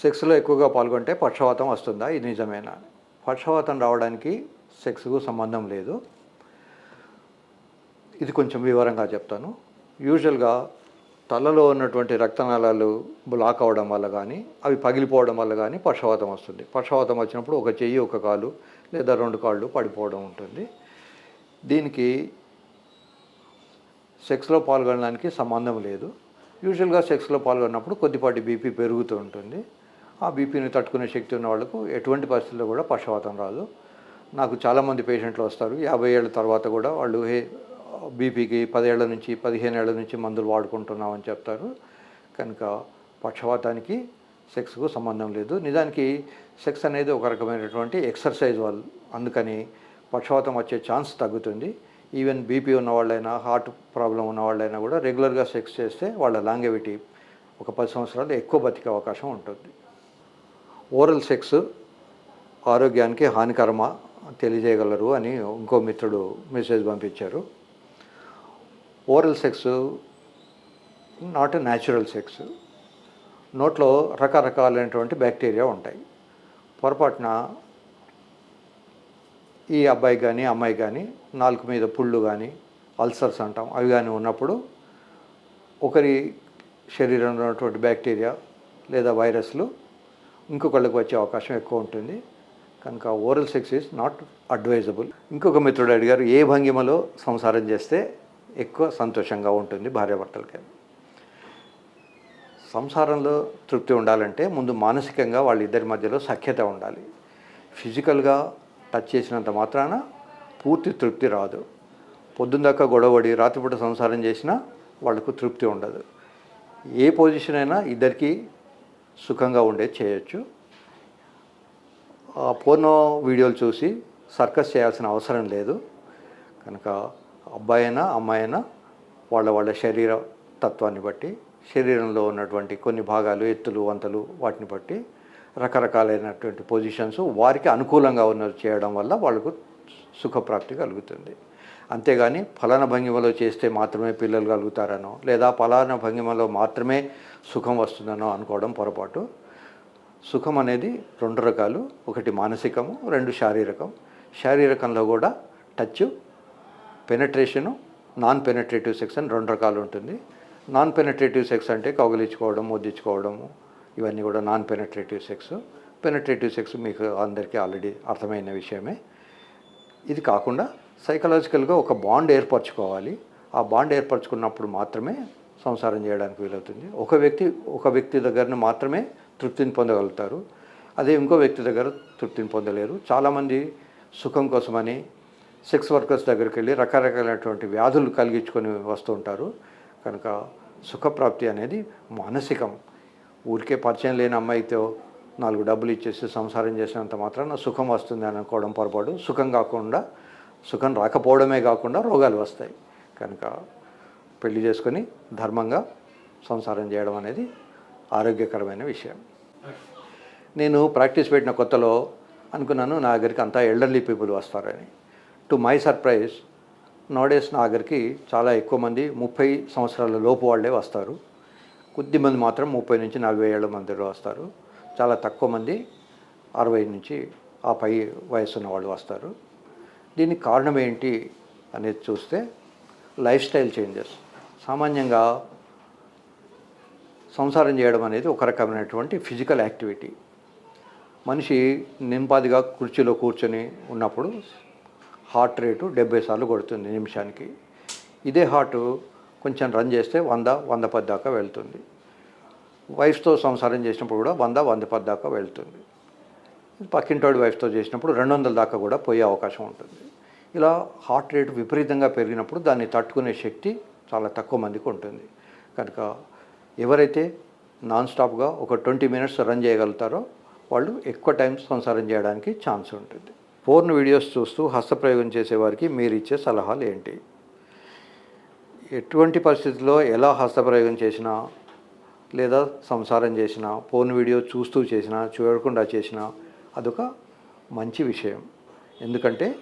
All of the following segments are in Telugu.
సెక్స్లో ఎక్కువగా పాల్గొంటే పక్షవాతం వస్తుందా? ఇది నిజమేనా? పక్షవాతం రావడానికి సెక్స్కు సంబంధం లేదు. ఇది కొంచెం వివరంగా చెప్తాను. యూజువల్గా తలలో ఉన్నటువంటి రక్తనాళాలు బ్లాక్ అవడం వల్ల కానీ అవి పగిలిపోవడం వల్ల కానీ పక్షవాతం వస్తుంది. పక్షవాతం వచ్చినప్పుడు ఒక చెయ్యి ఒక కాలు లేదా రెండు కాళ్ళు పడిపోవడం ఉంటుంది. దీనికి సెక్స్లో పాల్గొనడానికి సంబంధం లేదు. యూజువల్గా సెక్స్లో పాల్గొన్నప్పుడు కొద్దిపాటి బీపీ పెరుగుతూ ఉంటుంది. ఆ బీపీని తట్టుకునే శక్తి ఉన్న వాళ్ళకు ఎటువంటి పరిస్థితుల్లో కూడా పక్షవాతం రాదు. నాకు చాలామంది పేషెంట్లు వస్తారు. యాభై ఏళ్ళ తర్వాత కూడా వాళ్ళు హే బీపీకి పదేళ్ళ నుంచి పదిహేను ఏళ్ళ నుంచి మందులు వాడుకుంటున్నామని చెప్తారు. కనుక పక్షవాతానికి సెక్స్కు సంబంధం లేదు. నిజానికి సెక్స్ అనేది ఒక రకమైనటువంటి ఎక్సర్సైజ్ వాళ్ళు అందుకని పక్షవాతం వచ్చే ఛాన్స్ తగ్గుతుంది. ఈవెన్ బీపీ ఉన్న వాళ్ళైనా హార్ట్ ప్రాబ్లం ఉన్న వాళ్ళైనా కూడా రెగ్యులర్గా సెక్స్ చేస్తే వాళ్ళ లాంగెవిటీ ఒక పది సంవత్సరాలు ఎక్కువ బతికే అవకాశం ఉంటుంది. ఓరల్ సెక్స్ ఆరోగ్యానికి హానికరమా తెలియజేయగలరు అని ఇంకో మిత్రుడు మెసేజ్ పంపించారు. Oral sex not natural sex. నోట్లో రకరకాలైనటువంటి బ్యాక్టీరియా ఉంటాయి. పొరపాటున ఈ అబ్బాయి కానీ అమ్మాయి కానీ నాలుగు మీద పుళ్ళు కానీ అల్సర్స్ అంటాం అవి కానీ ఉన్నప్పుడు ఒకరి శరీరంలో ఉన్నటువంటి బ్యాక్టీరియా లేదా వైరస్లు ఇంకొకళ్ళకి వచ్చే అవకాశం ఎక్కువ ఉంటుంది. కనుక oral sex is not advisable ఇంకొక మిత్రుడు అడిగారు ఏ భంగిమలో సంసారం చేస్తే ఎక్కువ సంతోషంగా ఉంటుంది భార్యాభర్తలకి? సంసారంలో తృప్తి ఉండాలంటే ముందు మానసికంగా వాళ్ళిద్దరి మధ్యలో సఖ్యత ఉండాలి. ఫిజికల్గా టచ్ చేసినంత మాత్రాన పూర్తి తృప్తి రాదు. పొద్దుందాకా గొడవడి రాత్రిపూట సంసారం చేసినా వాళ్ళకు తృప్తి ఉండదు. ఏ పొజిషన్ అయినా ఇద్దరికి సుఖంగా ఉండేది చేయొచ్చు. పోర్నో వీడియోలు చూసి సర్కస్ చేయాల్సిన అవసరం లేదు. కనుక అబ్బాయి అయినా అమ్మాయి అయినా వాళ్ళ వాళ్ళ శరీర తత్వాన్ని బట్టి శరీరంలో ఉన్నటువంటి కొన్ని భాగాలు ఎత్తులు వంతలు వాటిని బట్టి రకరకాలైనటువంటి పొజిషన్స్ వారికి అనుకూలంగా ఉన్న చేయడం వల్ల వాళ్ళకు సుఖప్రాప్తి కలుగుతుంది. అంతేగాని ఫలానా భంగిమలో చేస్తే మాత్రమే పిల్లలు కలుగుతారనో లేదా ఫలానా భంగిమలో మాత్రమే సుఖం వస్తుందనో అనుకోవడం పొరపాటు. సుఖం అనేది రెండు రకాలు. ఒకటి మానసికము రెండు శారీరకం. శారీరకంలో కూడా touch penetration non penetrative sex అని రెండు రకాలు ఉంటుంది. నాన్ పెనట్రేటివ్ సెక్స్ అంటే కౌగిలించుకోవడం ముద్దించుకోవడము ఇవన్నీ కూడా non penetrative sex penetrative sex మీకు అందరికీ ఆల్రెడీ అర్థమైన విషయమే. ఇది కాకుండా సైకలాజికల్గా ఒక బాండ్ ఏర్పరచుకోవాలి. ఆ బాండ్ ఏర్పరచుకున్నప్పుడు మాత్రమే సంసారం చేయడానికి వీలవుతుంది. ఒక వ్యక్తి ఒక వ్యక్తి దగ్గరని మాత్రమే తృప్తిని పొందగలుగుతారు. అదే ఇంకో వ్యక్తి దగ్గర తృప్తిని పొందలేరు. చాలామంది సుఖం కోసమని సెక్స్ వర్కర్స్ దగ్గరికి వెళ్ళి రకరకాలైనటువంటి వ్యాధులు కలిగించుకొని వస్తూ ఉంటారు. కనుక సుఖప్రాప్తి అనేది మానసికం. ఊరికే పరిచయం లేని అమ్మాయితో నాలుగు డబ్బులు ఇచ్చేసి సంసారం చేసినంత మాత్రాన సుఖం వస్తుంది అని అనుకోవడం పొరపాటు. సుఖం కాకుండా సుఖం రాకపోవడమే కాకుండా రోగాలు వస్తాయి. కనుక పెళ్ళి చేసుకొని ధర్మంగా సంసారం చేయడం అనేది ఆరోగ్యకరమైన విషయం. నేను ప్రాక్టీస్ పెట్టిన కొత్తలో అనుకున్నాను నా దగ్గరికి అంతా ఎల్డర్లీ పీపుల్ వస్తారని. టు మై సర్ప్రైజ్ నోడేస్ నా దగ్గరికి చాలా ఎక్కువ మంది ముప్పై సంవత్సరాల లోపు వాళ్ళే వస్తారు. కొద్దిమంది మాత్రం ముప్పై నుంచి నలభై ఏళ్ళ మంది వస్తారు. చాలా తక్కువ మంది అరవై నుంచి ఆ పై వయసు ఉన్న వాళ్ళు వస్తారు. దీనికి కారణం ఏంటి అనేది చూస్తే లైఫ్ స్టైల్ చేంజెస్. సామాన్యంగా సంసారం చేయడం అనేది ఒక రకమైనటువంటి ఫిజికల్ యాక్టివిటీ. మనిషి నింపాదిగా కుర్చీలో కూర్చొని ఉన్నప్పుడు హార్ట్ రేటు డెబ్బై సార్లు కొడుతుంది నిమిషానికి. ఇదే హార్ట్ కొంచెం రన్ చేస్తే వంద వంద పది దాకా వెళ్తుంది. వైఫ్తో సంసారం చేసినప్పుడు కూడా వంద వంద పది దాకా వెళ్తుంది. పక్కింటోడి వైఫ్తో చేసినప్పుడు రెండు వందల దాకా కూడా పోయే అవకాశం ఉంటుంది. ఇలా హార్ట్ రేటు విపరీతంగా పెరిగినప్పుడు దాన్ని తట్టుకునే శక్తి చాలా తక్కువ మందికి ఉంటుంది. కనుక ఎవరైతే నాన్ స్టాప్గా ఒక ట్వంటీ మినిట్స్ రన్ చేయగలుగుతారో వాళ్ళు ఎక్కువ టైం సంసారం చేయడానికి ఛాన్స్ ఉంటుంది. పూర్ణ వీడియోస్ చూస్తూ హస్తప్రయోగం చేసేవారికి మీరు ఇచ్చే సలహాలు ఏంటి? ఎటువంటి పరిస్థితుల్లో ఎలా హస్తప్రయోగం చేసినా లేదా సంసారం చేసినా ఫోన్ వీడియో చూస్తూ చేసినా చూడకుండా చేసినా అదొక మంచి విషయం. ఎందుకంటే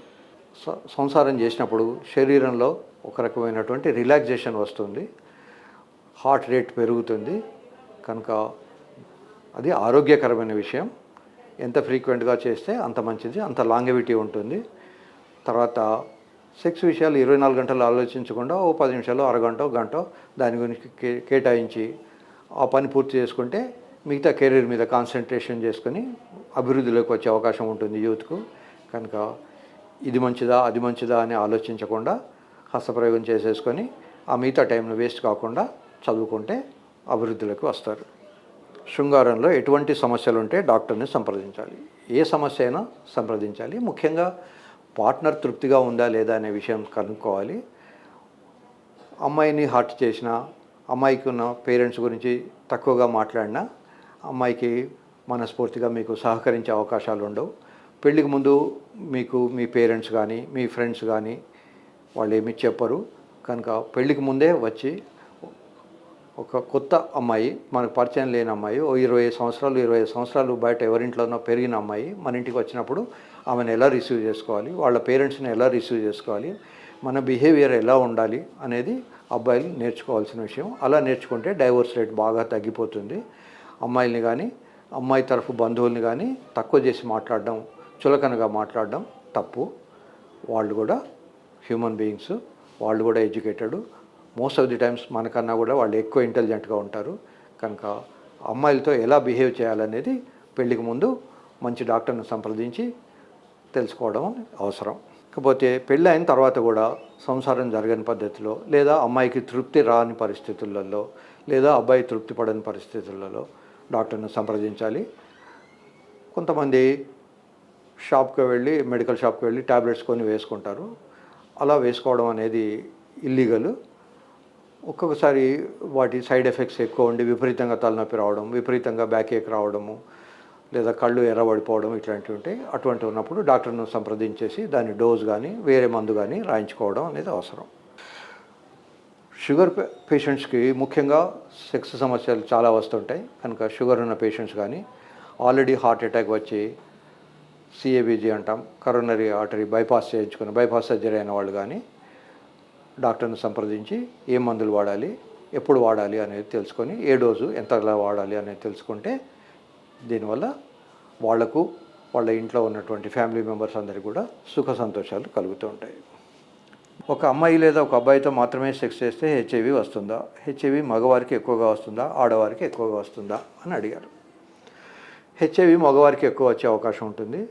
సంసారం చేసినప్పుడు శరీరంలో ఒక రకమైనటువంటి రిలాక్సేషన్ వస్తుంది. హార్ట్ రేట్ పెరుగుతుంది. కనుక అది ఆరోగ్యకరమైన విషయం. ఎంత ఫ్రీక్వెంట్గా చేస్తే అంత మంచిది అంత లాంగవిటీ ఉంటుంది. తర్వాత సెక్స్ విషయాలు ఇరవై నాలుగు గంటలు ఆలోచించకుండా ఓ పది నిమిషాలు అరగంట గంట దాని గురించి కే- కేటాయించి ఆ పని పూర్తి చేసుకుంటే మిగతా కెరీర్ మీద కాన్సన్ట్రేషన్ చేసుకొని అభివృద్ధిలోకి వచ్చే అవకాశం ఉంటుంది యూత్కు. కనుక ఇది మంచిదా అది మంచిదా అని ఆలోచించకుండా హస్తప్రయోగం చేసేసుకొని ఆ మిగతా టైంను వేస్ట్ కాకుండా చదువుకుంటే అభివృద్ధిలోకి వస్తారు. శృంగారంలో ఎటువంటి సమస్యలు ఉంటే డాక్టర్ని సంప్రదించాలి. ఏ సమస్య అయినా సంప్రదించాలి. ముఖ్యంగా పార్ట్నర్ తృప్తిగా ఉందా లేదా అనే విషయం కనుక్కోవాలి. అమ్మాయిని హర్ట్ చేసిన అమ్మాయికి ఉన్న పేరెంట్స్ గురించి తక్కువగా మాట్లాడినా అమ్మాయికి మనస్ఫూర్తిగా మీకు సహకరించే అవకాశాలు ఉండవు. పెళ్ళికి ముందు మీకు మీ పేరెంట్స్ కానీ మీ ఫ్రెండ్స్ కానీ వాళ్ళు ఏమి చెప్పరు. కనుక పెళ్ళికి ముందే వచ్చి ఒక కొత్త అమ్మాయి మనకు పరిచయం లేని అమ్మాయి ఓ ఇరవై ఐదు సంవత్సరాలు ఇరవై ఐదు సంవత్సరాలు బయట ఎవరింట్లోనో పెరిగిన అమ్మాయి మన ఇంటికి వచ్చినప్పుడు ఆమెను ఎలా రిసీవ్ చేసుకోవాలి వాళ్ళ పేరెంట్స్ని ఎలా రిసీవ్ చేసుకోవాలి మన బిహేవియర్ ఎలా ఉండాలి అనేది అబ్బాయిలు నేర్చుకోవాల్సిన విషయం. అలా నేర్చుకుంటే డైవోర్స్ రేట్ బాగా తగ్గిపోతుంది. అమ్మాయిల్ని కానీ అమ్మాయి తరఫు బంధువుల్ని కానీ తక్కువ చేసి మాట్లాడడం చులకనగా మాట్లాడడం తప్పు. వాళ్ళు కూడా హ్యూమన్ బీయింగ్స్ వాళ్ళు కూడా educated. Most of the times మనకన్నా కూడా వాళ్ళు ఎక్కువ ఇంటెలిజెంట్గా ఉంటారు. కనుక అమ్మాయిలతో ఎలా బిహేవ్ చేయాలనేది పెళ్ళికి ముందు మంచి డాక్టర్ని సంప్రదించి తెలుసుకోవడం అవసరం. కాకపోతే పెళ్ళి అయిన తర్వాత కూడా సంసారం జరగని పద్ధతిలో లేదా అమ్మాయికి తృప్తి రాని పరిస్థితులలో లేదా అబ్బాయి తృప్తి పడని పరిస్థితులలో డాక్టర్ని సంప్రదించాలి. కొంతమంది షాప్కి వెళ్ళి మెడికల్ షాప్కి వెళ్ళి ట్యాబ్లెట్స్ కొని వేసుకుంటారు. అలా వేసుకోవడం అనేది ఇల్లీగల్. ఒక్కొక్కసారి వాటి సైడ్ ఎఫెక్ట్స్ ఎక్కువ ఉండి విపరీతంగా తలనొప్పి రావడం విపరీతంగా బ్యాక్ ఏక్ రావడము లేదా కళ్ళు ఎర్రబడిపోవడం ఇట్లాంటివి ఉంటాయి అటువంటి ఉన్నప్పుడు డాక్టర్ను సంప్రదించేసి దాని డోస్ కానీ వేరే మందు కానీ రాయించుకోవడం అనేది అవసరం. షుగర్ పేషెంట్స్కి ముఖ్యంగా సెక్స్ సమస్యలు చాలా వస్తుంటాయి. కనుక షుగర్ ఉన్న పేషెంట్స్ కానీ ఆల్రెడీ హార్ట్ అటాక్ వచ్చి సిఏబీజీ అంటాం కరోనరీ ఆర్టరీ బైపాస్ చేయించుకుని బైపాస్ సర్జరీ అయిన వాళ్ళు కానీ డాక్టర్ని సంప్రదించి ఏ మందులు వాడాలి ఎప్పుడు వాడాలి అనేది తెలుసుకొని ఏ డోసు ఎంతలా వాడాలి అనేది తెలుసుకుంటే దీనివల్ల వాళ్ళకు వాళ్ళ ఇంట్లో ఉన్నటువంటి ఫ్యామిలీ మెంబర్స్ అందరికీ కూడా సుఖ సంతోషాలు కలుగుతూ ఉంటాయి. ఒక అమ్మాయి లేదా ఒక అబ్బాయితో మాత్రమే సెక్స్ చేస్తే హెచ్ఐవి వస్తుందా? హెచ్ఐవి మగవారికి ఎక్కువగా వస్తుందా? ఆడవారికి ఎక్కువగా వస్తుందా? అని అడిగారు. హెచ్ఐవి మగవారికి ఎక్కువ వచ్చే అవకాశం ఉంటుంది.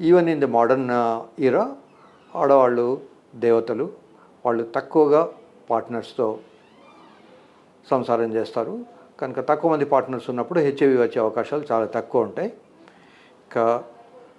Even in the modern era ఆడవాళ్ళు దేవతలు వాళ్ళు తక్కువగా పార్ట్నర్స్తో సంసారం చేస్తారు. కనుక తక్కువ మంది పార్ట్నర్స్ ఉన్నప్పుడు హెచ్ఐవి వచ్చే అవకాశాలు చాలా తక్కువ ఉంటాయి. ఇంకా